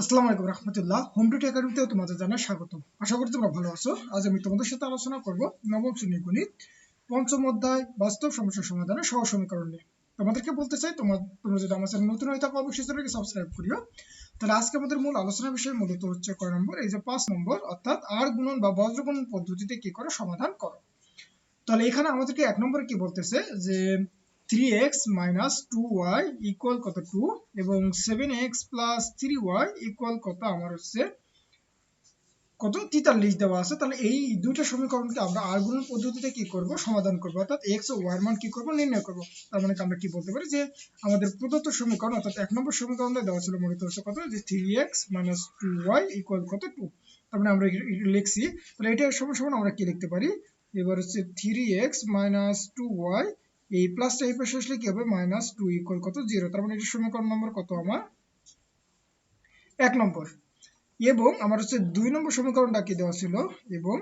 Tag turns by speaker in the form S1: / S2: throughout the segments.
S1: আসসালামু আলাইকুম রহমতুল্লাহ। Home two একাডেমিতে তোমাদের জানাই স্বাগত আশা করি তোমরা ভালো আছো। আজ আমি তোমাদের সাথে আলোচনা করব নবম শ্রেণি গণিত, পঞ্চম অধ্যায়, বাস্তব সমস্যার সমাধানের সহ সমীকরণ নিয়ে। তোমাদেরকে বলতে চাই তোমার তোমরা যদি আমার চ্যানেল নতুন হয়ে থাকো, অবশ্যই চ্যানেলকে সাবস্ক্রাইব করিও। তাহলে আজকে আমাদের মূল আলোচনা বিষয় মূলত হচ্ছে কয় নম্বর, এই যে পাঁচ নম্বর, অর্থাৎ আর গুণন বা বজ্র গুণন পদ্ধতিতে কি করে? সমাধান করো। তাহলে এখানে আমাদেরকে এক নম্বরে কি বলতেছে? যে three X minus two Y equal কত টু এবং seven X plus three Y equal কত? আমার হচ্ছে কত? তেতাল্লিশ দেওয়া আছে। তাহলে এই দুইটা সমীকরণকে আমরা আর গুণন পদ্ধতিতে কি করব? সমাধান করব। অর্থাৎ এক্স ও ওয়াই মান কি করব? নির্ণয় করব। তার মানে আমরা কি বলতে পারি? যে আমাদের প্রদত্ত সমীকরণ, অর্থাৎ এক নম্বর সমীকরণটা দেওয়া ছিল মূলত হচ্ছে কত? যে three X minus two Y equal কত? টু তার মানে আমরা লিখছি। তাহলে এটা সমান সমান আমরা কি লিখতে পারি? এবার হচ্ছে three X minus two Y এই প্লাসটা এই পাশে আসলে কি হবে? মাইনাস টু ইকুয়াল কত? জিরো তার মানে এটা সমীকরণ নম্বর কত আমার? এক নম্বর। এবং আমার হচ্ছে দুই নম্বর সমীকরণটা কি দেওয়া ছিল? এবং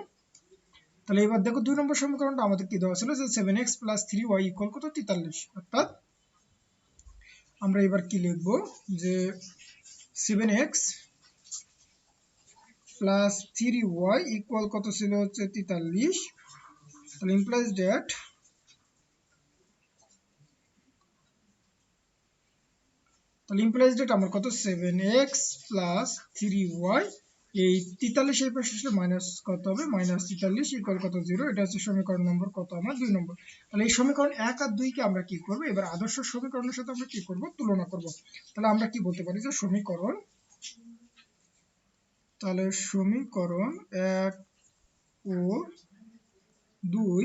S1: তাহলে এবার দেখো দুই নম্বর সমীকরণটা আমাদের কি দেওয়া ছিল? যে seven x plus three y equal কত? তেতাল্লিশ। অর্থাৎ আমরা এবার কি লিখব? যে seven x plus three y equal কত ছিল? হচ্ছে তেতাল্লিশ। তাহলে ইমপ্লাইজ ড্যাট তাহলে ইমপ্লাইজ ডেট আমার কত? Seven X plus three Y এই তেতাল্লিশ এই পাশে আসলে মাইনাস কত হবে? মাইনাস তেতাল্লিশ ইকুয়াল কত? জিরো এটা হচ্ছে সমীকরণ নম্বর কত? আমার দুই নম্বর তাহলে এই সমীকরণ এক আর দুইকে আমরা কি করব? এবার আদর্শ সমীকরণের সাথে আমরা কি করব? তুলনা করব। তাহলে আমরা কি বলতে পারি যে সমীকরণ, তাহলে সমীকরণ এক, ও, দুই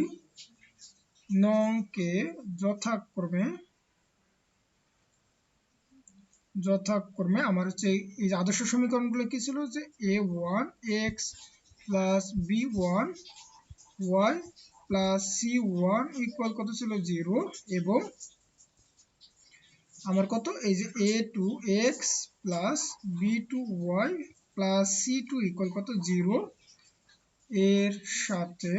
S1: নংকে যথাক্রমে যথাক্রমে আমার হচ্ছে এই আদর্শ সমীকরণগুলো কি ছিল যে A one X plus B one Y plus C one equal কত ছিল? জিরো এবং আমার কত? এই যে A two X plus B two Y plus C two equal কত? জিরো এর সাথে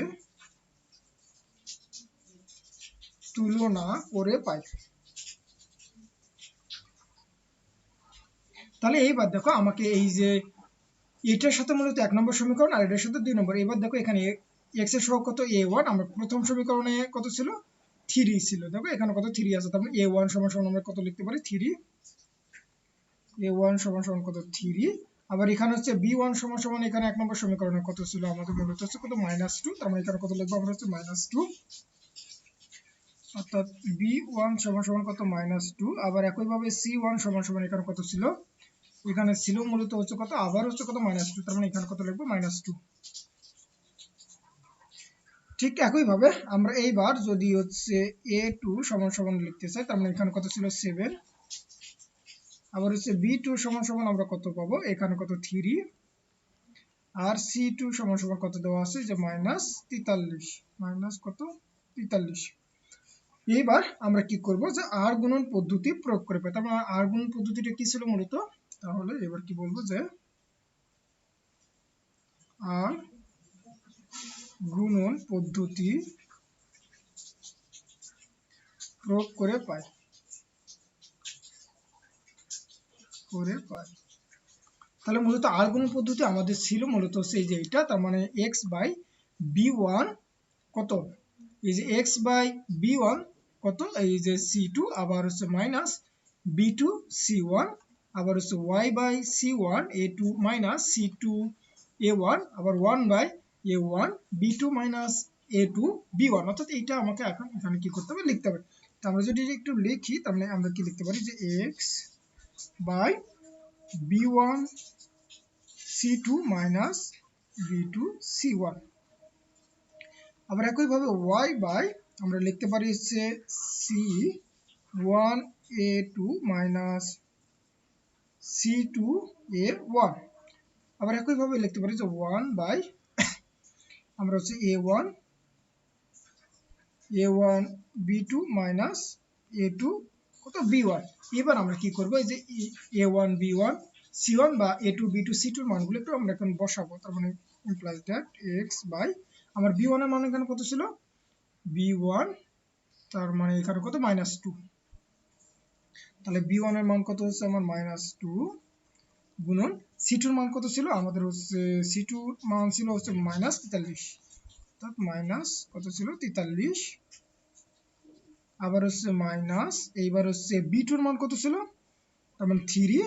S1: তুলনা করে পাই। তাহলে এইবার দেখো আমাকে এই যে এটার সাথে মূলত এক নম্বর সমীকরণ আর এটার সাথে দুই নম্বর। এবার দেখো এখানে এক্সের সহগ কত? এ ওয়ান আমার প্রথম সমীকরণে কত ছিল? থ্রি ছিল। দেখো এখানে কত থ্রি আছে তারপরে এ ওয়ান সমান সমান আমরা কত লিখতে পারি? থ্রি এ ওয়ান সমান সমান কত? থ্রি আবার এখানে হচ্ছে বি ওয়ান সমান সমান এখানে এক নম্বর সমীকরণে কত ছিল? আমাদের মূলত হচ্ছে কত? মাইনাস টু তার মানে এখানে কত লিখব? আমরা হচ্ছে মাইনাস টু অর্থাৎ বি ওয়ান সমান সমান কত? মাইনাস টু আবার একইভাবে সি ওয়ান সমান সমান এখানে কত ছিল? এখানে ছিল মূলত হচ্ছে কত? আবার হচ্ছে কত? মাইনাস টু তার মানে এখানে কত লিখব? মাইনাস টু ঠিক একইভাবে আমরা এইবার যদি হচ্ছে এ টু সমান সমান লিখতে চাই, তার মানে এখানে কত ছিল? সেভেন আবার হচ্ছে বি টু সমান সমান আমরা কত পাবো? এখানে কত? থ্রি আর সি টু সমান সমান কত দেওয়া আছে? যে মাইনাস তেতাল্লিশ। মাইনাস কত? তেতাল্লিশ। এইবার আমরা কি করব? যে আর গুণন পদ্ধতি প্রয়োগ করে পাই। তারপর আর গুণন পদ্ধতিটা কি ছিল মূলত? তাহলে এবার কি বলব যে আর গুণন পদ্ধতি প্রয়োগ করে পাই করে পাই তাহলে মূলত আর গুণন পদ্ধতি আমাদের ছিল মূলত সেই যে এটা, তার মানে এক্স বাই বি ওয়ান কত? এই যে এক্স বাই বি ওয়ান কত? এই যে সি টু আবার হচ্ছে minus B two C one আবার হচ্ছে Y by C one A two minus C two A one আবার one by A one B two minus A two B one অর্থাৎ এইটা আমাকে এখন এখানে কি করতে হবে? লিখতে হবে। তো আমরা যদি একটু লিখি, তাহলে আমরা কি লিখতে পারি? যে X by B one C two minus B two C one আবার একইভাবে ওয়াই বাই আমরা লিখতে পারি হচ্ছে C one A two minus C two A one আবার একইভাবে লিখতে পারি যে ওয়ান বাই আমরা হচ্ছে A one A one B two minus A two কত? বি ওয়ান এবার আমরা কি করব? এই যে A one B one C one বা A two B two C টুর মানগুলো একটু আমরা এখন বসাবো। তার মানে ইমপ্লাইজ দ্যাট এক্স বাই আমার বি ওয়ানের মান এখানে কত ছিল? বি ওয়ান তার মানে এখানে কত? মাইনাস টু তাহলে বি ওয়ানের মান কত হচ্ছে আমার মাইনাস টু গুণন সি টুর মান কত ছিল? আমাদের হচ্ছে সি টুর মান ছিল হচ্ছে মাইনাস তেতাল্লিশ। অর্থাৎ মাইনাস কত ছিল? তেতাল্লিশ। আবার হচ্ছে মাইনাস এইবার হচ্ছে বি টুর মান কত ছিল? তার মানে থ্রি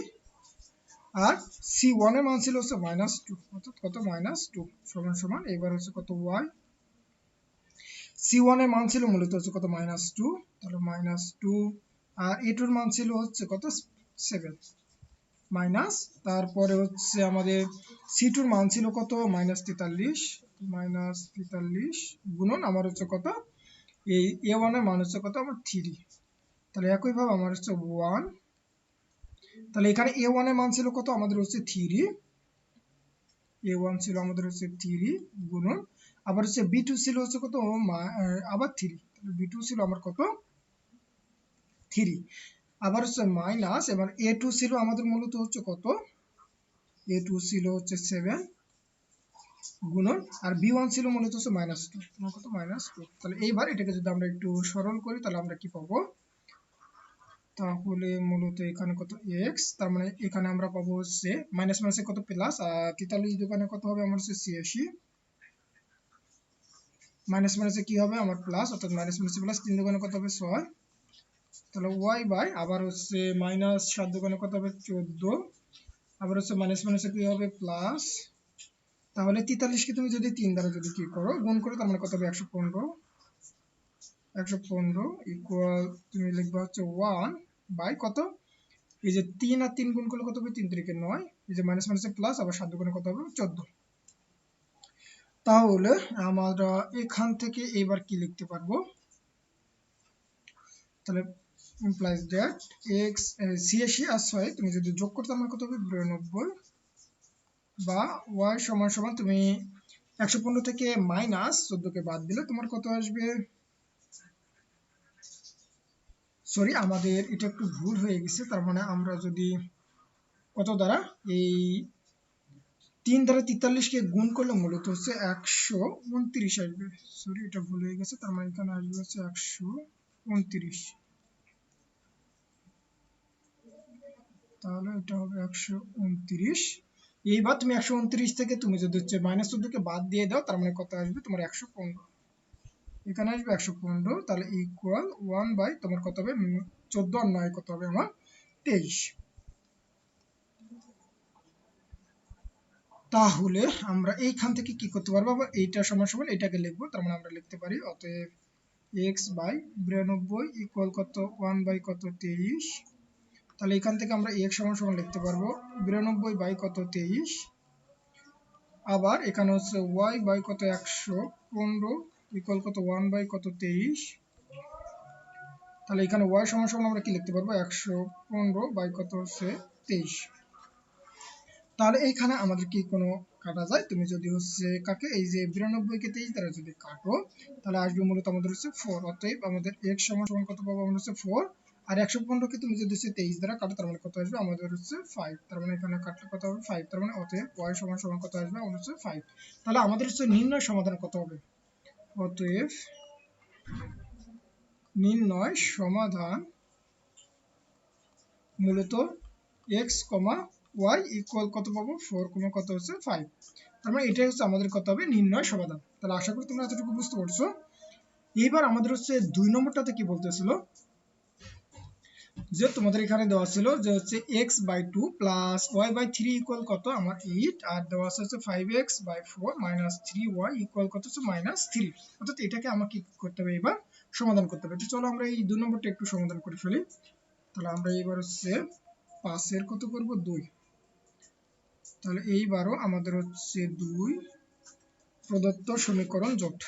S1: আর সি ওয়ানের মান ছিল হচ্ছে মাইনাস টু অর্থাৎ কত? মাইনাস টু সমান সমান এবার হচ্ছে কত ওয়াই সি ওয়ানের মান ছিল মূলত হচ্ছে কত? মাইনাস টু তাহলে মাইনাস টু আর এ টুর মান ছিল হচ্ছে কত? সেভেন মাইনাস তারপরে হচ্ছে আমাদের সি টুর মান ছিল কত? মাইনাস তেতাল্লিশ মাইনাস তেতাল্লিশ গুণন আমার হচ্ছে কত? এই এ ওয়ানের মান হচ্ছে কত? আমার থ্রি তাহলে একইভাবে আমার হচ্ছে ওয়ান তাহলে এখানে এ ওয়ানের মান ছিল কত? আমাদের হচ্ছে থ্রি এ ওয়ান ছিল আমাদের হচ্ছে থ্রি গুণন। আবার হচ্ছে বি টু ছিল হচ্ছে কত? আবার থ্রি বি টু ছিল আমার কত? থ্রি আবার হচ্ছে মাইনাস এবার এ টু ছিল আমাদের মূলত হচ্ছে কত? এ টু ছিল হচ্ছে সেভেন গুণন, আর বি ওয়ান ছিল মূলত হচ্ছে মাইনাস টু কত? মাইনাস টু তাহলে এইবার এটাকে যদি আমরা একটু সরল করি, তাহলে আমরা কি পাবো? তাহলে মূলত এখানে কত? এক্স তার মানে এখানে আমরা পাবো হচ্ছে মাইনাস মাইনাসে কত? প্লাস আর তেতাল্লিশ দোকানে কত হবে? আমার হচ্ছে ছিয়াশি। মাইনাস মাইনাসে কি হবে? আমার প্লাস অর্থাৎ মাইনাস মাইনাসে প্লাস তিন দোকানে কত হবে? ছয়। তাহলে ওয়াই বাই, আবার হচ্ছে মাইনাস সাত দোকানে কত হবে? চোদ্দ। আবার হচ্ছে মাইনাস মাইনাসে কি হবে? প্লাস তাহলে তেতাল্লিশকে তুমি যদি তিন দ্বারা যদি কি করো, গুণ করো তার মানে কত হবে? একশো পনেরো। একশো পনেরো ইকুয়াল তুমি লিখবা হচ্ছে ওয়ান বাই কত? এই যে তিন আর তিন গুণ করলে কত হবে? তিন তারিখে নয়। এই যে মাইনাস মাইনাসে প্লাস আবার সাত গুণে কত হবে? চোদ্দ। তাহলে আমরা এখান থেকে এবার কি লিখতে পারব? তাহলে ইমপ্লাইজ দ্যাট এক্স তুমি যদি যোগ করতে আমার কত হবে? বিরানব্বই। বা সমান সমান তুমি একশো পনেরো থেকে মাইনাস বাদ দিলে তোমার কত আসবে? সরি আমাদের এটা একটু ভুল হয়ে গেছে, তার মানে আমরা যদি কত দ্বারা? এই তিন দ্বারা তেতাল্লিশকে গুণ করলে মূলত হচ্ছে একশো উনত্রিশ আসবে। সরি এটা ভুল হয়ে গেছে, তার মানে এখানে আসবে হচ্ছে একশো উনত্রিশ। তাহলে এটা হবে একশো উনত্রিশ। এইবার তুমি একশো উনত্রিশ থেকে তুমি যদি হচ্ছে মাইনাস চোদ্দকে বাদ দিয়ে দাও, তার মানে কত আসবে? তোমার একশো পনেরো। এখানে আসবে একশো পনেরো, তাহলে ইকুয়াল ওয়ান বাই তোমার কত হবে? চোদ্দ আর নয় কত হবে? আমার তেইশ। তাহলে আমরা এইখান থেকে কি করতে পারব? আবার এইটা সমান সমান এটাকে লিখব, তার মানে আমরা লিখতে পারি, অতএব এক্স বাই বিরানব্বই ইকুয়াল কত? ওয়ান বাই কত? তেইশ। তাহলে এখান থেকে আমরা এক সমান সমান লিখতে পারব। বিরানব্বই বাই কত তেইশ? আবার এখানে হচ্ছে ওয়াই বাই কত একশো পনেরো ইকুয়াল কত ওয়ান বাই কত তেইশ? তাহলে এখানে ওয়াই সমান সমান আমরা কি লিখতে পারব? একশো পনেরো বাই কত হচ্ছে তেইশ। তাহলে এইখানে আমাদের কি কোনো কাটা যায়? তুমি যদি হচ্ছে কাকে? এই যে বিরানব্বই কে তেইশ দ্বারা যদি কাটো, তাহলে আসবে মূলত আমাদের হচ্ছে ফোর অতএব আমাদের এক সমান সমান কত পাবো? আমাদের হচ্ছে ফোর আর একশো পনেরোকে তুমি যদি হচ্ছে তেইশ দ্বারা কাটো, তার মানে কত আসবে? আমাদের হচ্ছে ফাইভ তার মানে এখানে কাটলে কত হবে? ফাইভ তার মানে অতএব ওয়াই সমান সমান কত আসবে? আমাদের হচ্ছে ফাইভ তাহলে আমাদের হচ্ছে নির্ণয় সমাধান কত হবে? অতএব নির্ণয় সমাধান মূলত এক্স কমা ওয়াই ইকুয়াল কত পাবো? ফোর কমা কত হচ্ছে ফাইভ তার মানে এটাই হচ্ছে আমাদের কত হবে? নির্ণয় সমাধান। তাহলে আশা করি তোমরা এতটুকু বুঝতে পারছ। এইবার আমাদের হচ্ছে দুই নম্বরটাতে কি বলতেছিল? যে তোমাদের এখানে দেওয়া ছিল যে হচ্ছে X by two plus Y by three equal কত? আমার এইট আর দেওয়া আছে হচ্ছে five X by four minus three Y equal কত হচ্ছে মাইনাস থ্রি অর্থাৎ এটাকে আমাকে করতে হবে এবার? সমাধান করতে হবে। তো চলো আমরা এই দুই নম্বরটা একটু সমাধান করে ফেলি। তাহলে আমরা এইবার হচ্ছে পাঁচের কত করব? দুই। তাহলে এইবারও আমাদের হচ্ছে দুই প্রদত্ত সমীকরণ জোট।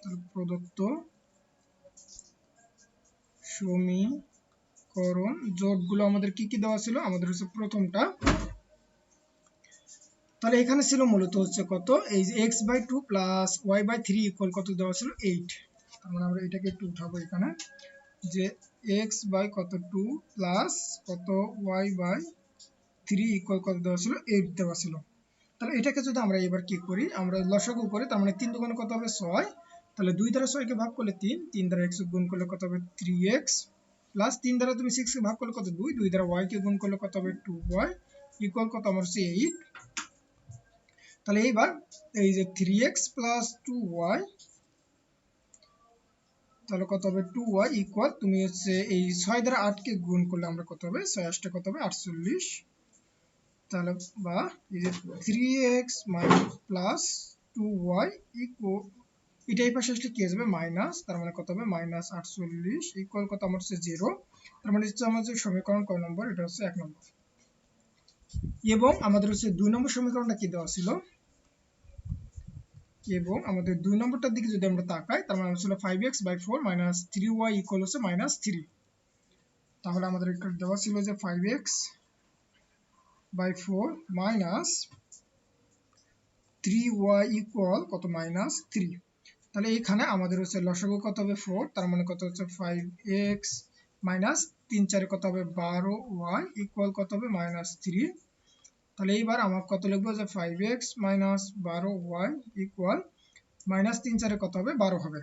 S1: তাহলে প্রদত্ত সমীকরণ জোটগুলো আমাদের কি কি দেওয়া ছিল? আমাদের হচ্ছে প্রথমটা। তাহলে এখানে ছিল মূলত হচ্ছে কত? এই যে X by two plus Y by three equal কত দেওয়া ছিল? এইট তার মানে আমরা এটাকে একটু উঠাবো এখানে। যে এক্স বাই কত টু প্লাস কত ওয়াই বাই থ্রি ইকুয়াল কত দেওয়া ছিল? এইট দেওয়া ছিল। তাহলে এটাকে যদি আমরা এবার কি করি? আমরা লসাগু করি, তার মানে তিন দোকানে কত হবে ছয়? তাহলে দুই দ্বারা ছয়কে ভাগ করলে তিন। তিন দ্বারা এক্স গুণ করলে কত হবে? থ্রি এক্স প্লাস তিন দ্বারা তুমি সিক্সকে ভাগ করলে কত? দুই। দুই দ্বারা ওয়াই কে গুণ করলে কত হবে? টু ওয়াই ইকুয়াল কত? আমার হচ্ছে এইট তাহলে এইবার এই যে three X plus two Y তাহলে কত হবে? টু ওয়াই ইকুয়াল তুমি হচ্ছে এই ছয় দ্বারা আটকে গুণ করলে আমরা কত হবে? ছয় আটটা কত হবে? আটচল্লিশ। তাহলে বা এই যে three x minus plus two y equal এটা এই পাশে আসলে কি যাবে? মাইনাস, তার মানে কত হবে? মাইনাস আটচল্লিশ ইকুয়াল কত? আমার হচ্ছে জিরো তার মানে হচ্ছে আমাদের সমীকরণ কয় নম্বর, এটা হচ্ছে এক নম্বর। এবং আমাদের হচ্ছে দুই নম্বর সমীকরণটা কি দেওয়া ছিল? এবং আমাদের দুই নম্বরটার দিকে যদি আমরা তাকাই, তার মানে ছিল five x by four minus three y equal হচ্ছে মাইনাস থ্রি তাহলে আমাদের দেওয়া ছিল যে five x by four minus three y equal কত? মাইনাস থ্রি তাহলে এখানে আমাদের হচ্ছে লসাগু কত হবে ফোর তার মানে কত হচ্ছে ফাইভ এক্স মাইনাস তিন চারে কত হবে বারো ওয়াই ইকুয়াল কত হবে মাইনাস থ্রি তাহলে এইবার আমার কত লিখব যে ফাইভ এক্স মাইনাস বারো ওয়াই ইকুয়াল মাইনাস তিন চারে কত হবে বারো হবে।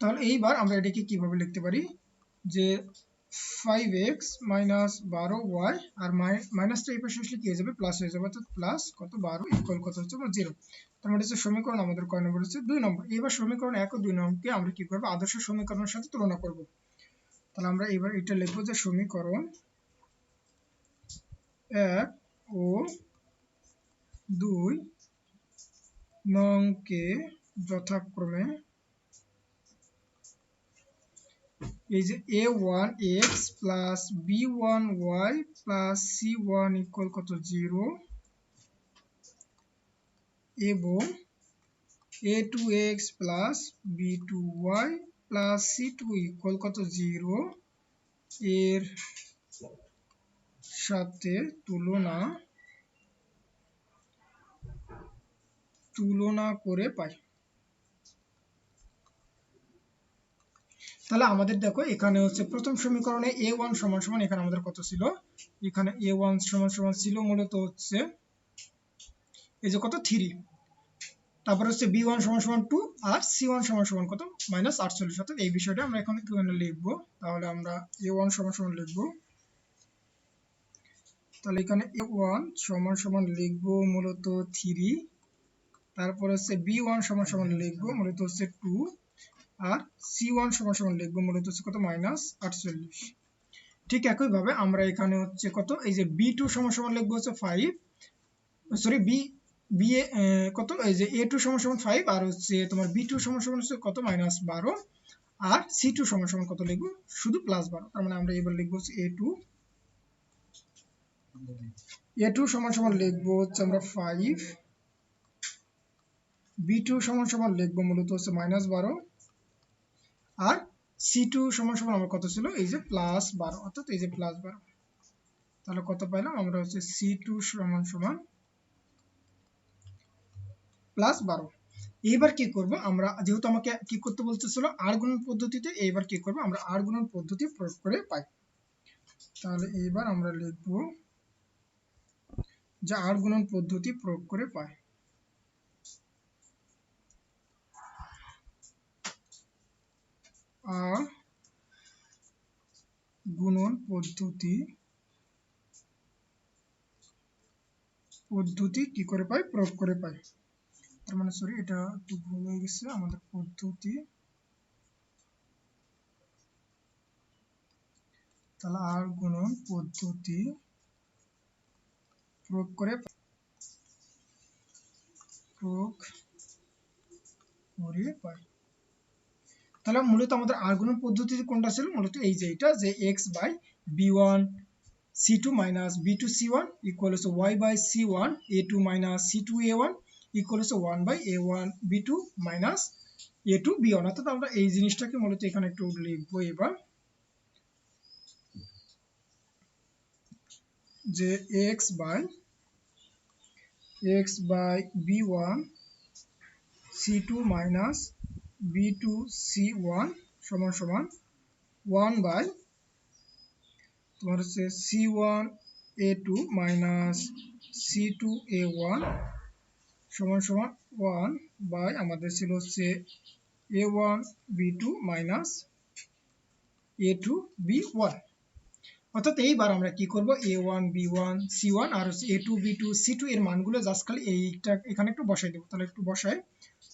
S1: তাহলে এইবার আমরা এটাকে কীভাবে লিখতে পারি? যে ফাইভ এক্স মাইনাস বারো ওয়াই আর মাইনাসটা এই পাশে আসলে কি হয়ে যাবে? প্লাস হয়ে যাবে, অর্থাৎ প্লাস কত? বারো ইকুয়াল কত হচ্ছে? আমার তার মানে হচ্ছে সমীকরণ আমাদের কয় নম্বর হচ্ছে? দুই নম্বর। এবার সমীকরণ এক ও দুই নম্বরকে আমরা কি করব? আদর্শ সমীকরণের সাথে তুলনা করব। তাহলে আমরা এবার এটা লিখব যে সমীকরণ এক ও দুই নংকে যথাক্রমে এই যে a one x plus b one y plus c one equal কত? জিরো এবং a two x plus b two y plus c two equal কত? জিরো এর সাথে তুলনা তুলনা করে পাই। তাহলে আমাদের দেখো, এখানে হচ্ছে প্রথম সমীকরণে এ ওয়ান সমান সমান, এখানে আমাদের কত ছিল? এখানে এ ওয়ান সমান সমান ছিল মূলত হচ্ছে এই যে কত? থ্রি তারপর হচ্ছে বি ওয়ান সমান সমান টু আর সি ওয়ান সমান সমান কত? মাইনাস আটচল্লিশ। অর্থাৎ এই বিষয়টা আমরা এখন এখানে লিখব। তাহলে আমরা এ ওয়ান সমান সমান লিখব। তাহলে এখানে এ ওয়ান সমান সমান লিখব মূলত থ্রি তারপর হচ্ছে বি ওয়ান সমান সমান লিখব মূলত হচ্ছে টু আর সি ওয়ান সমান সমান লিখব মূলত হচ্ছে কত? মাইনাস আটচল্লিশ। ঠিক একইভাবে আমরা এখানে হচ্ছে কত? এই যে বি টু সমান সমান লিখব হচ্ছে five sorry b b a কত? এই যে এ টু সমান সমান ফাইভ আর হচ্ছে তোমার বি টু সমান সমান হচ্ছে কত? মাইনাস বারো। আর সি টু সমান সমান কত লিখব? শুধু প্লাস বারো। তার মানে আমরা এবার লিখব হচ্ছে এ টু এ টু সমান সমান লিখব হচ্ছে আমরা ফাইভ বি টু সমান সমান লিখব মূলত হচ্ছে মাইনাস বারো। আর সি টু সমান সমান আমার কত ছিল? এই যে প্লাস বারো, অর্থাৎ এই যে প্লাস বারো। তাহলে কত পাইলাম? আমরা হচ্ছে সি টু সমান সমান প্লাস বারো। এইবার কি করব? আমরা যেহেতু আমাকে কি করতে বলতেছিল? আর গুণন পদ্ধতিতে এইবার কি করব? আমরা আর গুণন পদ্ধতি প্রয়োগ করে পাই। তাহলে এইবার আমরা লিখব যে আর গুণন পদ্ধতি প্রয়োগ করে পাই। আর গুণন পদ্ধতি পদ্ধতি কি করে পাই প্রয়োগ করে পাই তার মানে সরি এটা একটু ভুল হয়ে গেছে। আমাদের পদ্ধতি, তাহলে আর গুণন পদ্ধতি প্রয়োগ করে প্রয়োগ করে পাই তাহলে মূলত আমাদের আর গুণন পদ্ধতি কোনটা ছিল? মূলত এই যে এটা, যে x by b one c two minus b two c one equal হচ্ছে y by c one a two minus c two a one equal হচ্ছে one by a one b two minus a two b one অর্থাৎ আমরা এই জিনিসটাকে মূলত এখানে একটু লিখব এবার যে x by x by b one c two minus b two c one সমান সমান ওয়ান বাই তোমার হচ্ছে c one a two minus c two a one সমান সমান ওয়ান বাই আমাদের ছিল হচ্ছে a one b two minus a two b one অর্থাৎ এইবার আমরা কি করব? A one b one c one আর হচ্ছে a two b two c two এর মানগুলো জাস্ট খালি এইটা এখানে একটু বসাই দেবো। তাহলে একটু বসাই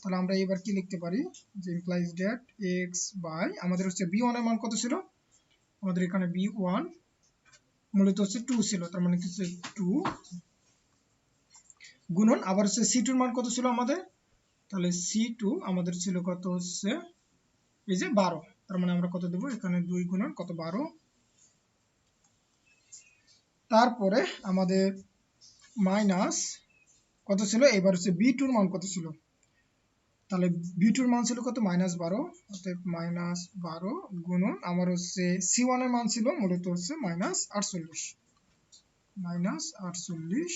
S1: তাহলে আমরা এবার কি লিখতে পারি? যে ইমপ্লাইজ ডেট এক্স বাই আমাদের হচ্ছে বি ওয়ানের মান কত ছিল? আমাদের এখানে বি ওয়ান মূলত হচ্ছে টু ছিল, তার মানে কি হচ্ছে টু গুণন, আবার হচ্ছে সি টুর মান কত ছিল আমাদের? তাহলে সি টু আমাদের ছিল কত হচ্ছে, এই যে বারো, তার মানে আমরা কত দেবো? এখানে দুই গুণন কত বারো? তারপরে আমাদের মাইনাস কত ছিল? এবার হচ্ছে বি টুর মান কত ছিল? তাহলে বি টুর মান ছিল কত? মাইনাস বারো। অর্থাৎ মাইনাস বারো গুণন আমার হচ্ছে সি ওয়ানের মান ছিল মূলত হচ্ছে মাইনাস আটচল্লিশ। মাইনাস আটচল্লিশ।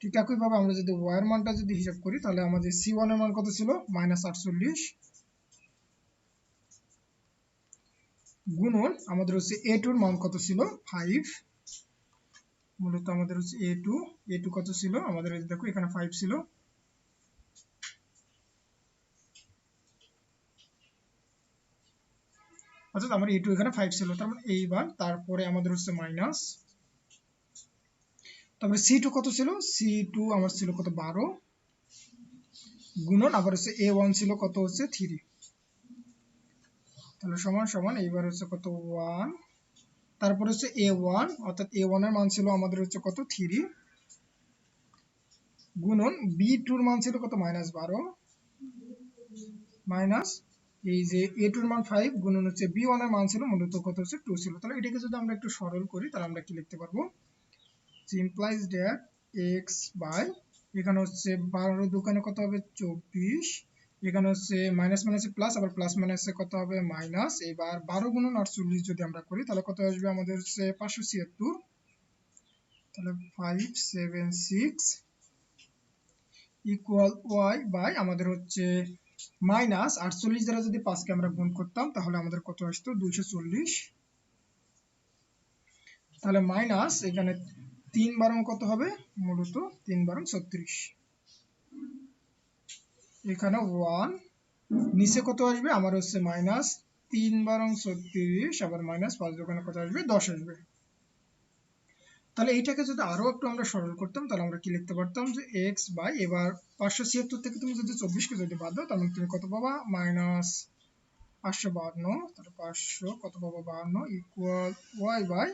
S1: ঠিক একইভাবে আমরা যদি ওয়ার মানটা যদি হিসাব করি, তাহলে আমাদের সি ওয়ানের মান কত ছিল? মাইনাস আটচল্লিশ। গুণন আমাদের হচ্ছে এ টুর মান কত ছিল? ফাইভ মূলত আমাদের হচ্ছে এ টু এ টু কত ছিল? আমাদের দেখো, এখানে ফাইভ ছিল। অর্থাৎ আমার এ টু এখানে ফাইভ ছিল। তার মানে এইবার তারপরে আমাদের হচ্ছে মাইনাস তারপরে সি টু কত ছিল? সি টু আমার ছিল কত বারো। গুণন আবার হচ্ছে এ ওয়ান ছিল কত হচ্ছে থ্রি তাহলে সমান সমান এইবার হচ্ছে কত ওয়ান তারপর হচ্ছে এ ওয়ান অর্থাৎ এ ওয়ানের মান ছিল আমাদের হচ্ছে কত থ্রি গুণন বি টুর মান ছিল কত মাইনাস বারো। মাইনাস এই যে এ টুর মান ফাইভ গুণন হচ্ছে বি ওয়ানের মান ছিল, মূলত কত হচ্ছে টু ছিল। তাহলে এটাকে যদি আমরা একটু সরল করি, তাহলে আমরা কি লিখতে পারব? ইমপ্লাইজ দ্যাট এক্স বাই এখানে হচ্ছে বারো দোকানে কত হবে? চব্বিশ। এখানে হচ্ছে মাইনাস মাইনাসে প্লাস আবার প্লাস মাইনাসে কত হবে? মাইনাস এবার বারো গুণন আটচল্লিশ যদি আমরা করি, তাহলে কত আসবে? আমাদের হচ্ছে পাঁচশো ছিয়াত্তর। তাহলে five seven six equal y by আমাদের হচ্ছে মাইনাস আটচল্লিশ দ্বারা যদি পাঁচকে আমরা গুণ করতাম, তাহলে আমাদের কত আসতো? দুইশো চল্লিশ। তাহলে মাইনাস এখানে তিন বারং কত হবে? মূলত তিন বারং ছত্রিশ। এখানে ওয়ান। নিচে কত আসবে? আমার হচ্ছে মাইনাস তিন বারং ছত্রিশ, আবার মাইনাস পাঁচ দোকানে কত আসবে? দশ আসবে। তাহলে এইটাকে যদি আরও একটু আমরা সরল করতাম, তাহলে আমরা কি লিখতে পারতাম যে এক্স বাই এবার পাঁচশো ছিয়াত্তর থেকে তুমি যদি চব্বিশকে যদি বাদ দাও, তাহলে তুমি কত পাবা? মাইনাস পাঁচশো বাহান্ন, তাহলে পাঁচশো কত পাবা? বাহান্ন ইকুয়াল ওয়াই বাই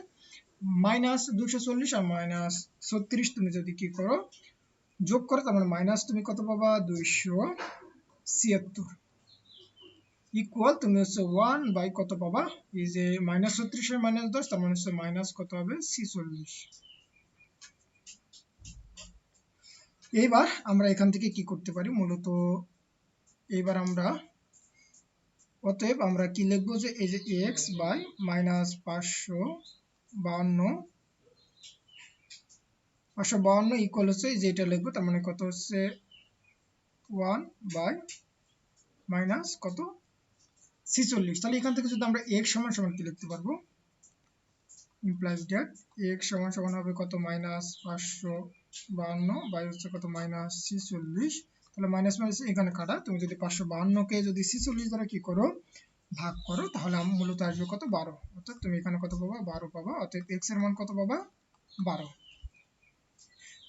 S1: মাইনাস দুশো চল্লিশ আর মাইনাস ছত্রিশ তুমি যদি কি করো, যোগ করো, তার মানে মাইনাস তুমি কত পাবা? দুইশো ছিয়াত্তর। ইকুয়াল তুমি হচ্ছে ওয়ান বাই কত পাবা? এই যে মাইনাস ছত্রিশের মাইনাস দশ, তার মানে হচ্ছে মাইনাস কত হবে? ছিচল্লিশ। এইবার আমরা এখান থেকে কি করতে পারি? মূলত এইবার আমরা, অতএব আমরা কি লিখব যে এই যে এক্স বাই মাইনাস পাঁচশো বাহান্ন পাঁচশো বাহান্ন ইকুয়াল হচ্ছে যে এটা লিখব, তার মানে কত হচ্ছে? ওয়ান বাই মাইনাস কত? ছিচল্লিশ। তাহলে এখান থেকে যদি আমরা এক সমান সমান কি লিখতে পারব? ইমপ্লাইজ ডেট এক সমান সমান হবে কত? মাইনাস পাঁচশো বাহান্ন বাই হচ্ছে কত? মাইনাস ছিচল্লিশ। তাহলে মাইনাস মাইনাস এখানে কাটা। তুমি যদি পাঁচশো বাহান্নকে যদি ছিচল্লিশ দ্বারা কি করো? ভাগ করো, তাহলে মূলত আসবে কত? বারো। অর্থাৎ তুমি এখানে কত পাবা? বারো পাবা। অর্থাৎ এক্সের মান কত পাবা? বারো।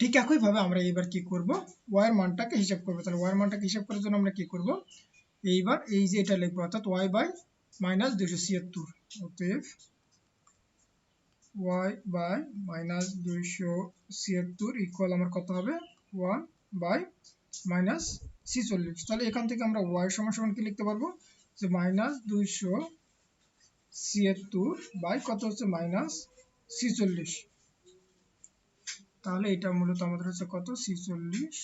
S1: ঠিক একইভাবে আমরা এবার কি করব? ওয়াই এর মানটাকে হিসাব করব। তাহলে ওয়াই এর মানটাকে হিসাব করার জন্য আমরা কি করব? এইবার এই যে এটা লিখব, অর্থাৎ ওয়াই বাই মাইনাস দুইশো ছিয়াত্তর। অতএব ওয়াই বাই মাইনাস দুইশো ছিয়াত্তর ইকুয়াল আমার কত হবে? ওয়ান বাই মাইনাস ছিচল্লিশ। তাহলে এখান থেকে আমরা ওয়াই সমান সমান কি লিখতে পারব? যে মাইনাস দুইশো ছিয়াত্তর বাই কত হচ্ছে? মাইনাস ছিচল্লিশ। তাহলে এটা মূলত আমাদের হচ্ছে কত? ছিচল্লিশ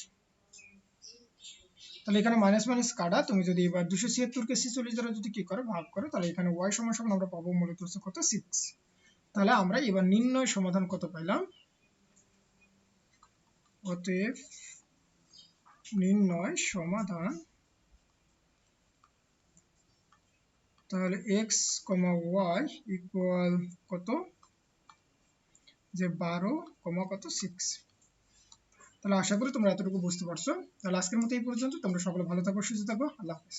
S1: তাহলে এখানে মাইনাস মাইনাস কাটা। তুমি যদি এবার দুশো ছিয়াত্তরকে ছিচল্লিশ দ্বারা যদি কি করো, ভাগ করো, তাহলে এখানে ওয়াই সমান সমান আমরা পাবো মূলত হচ্ছে কত? সিক্স তাহলে আমরা এবার নির্ণয় সমাধান কত পাইলাম? অতএব নির্ণয় সমাধান তাহলে এক্স কমা ওয়াই ইকুয়াল কত? যে বারো কমা কত? সিক্স তাহলে আশা করি তোমরা এতটুকু বুঝতে পারছ। তাহলে আজকের মতো এই পর্যন্ত। তোমরা সকলে ভালো থাকো, সুস্থ থাকো। আল্লাহ হাফিজ।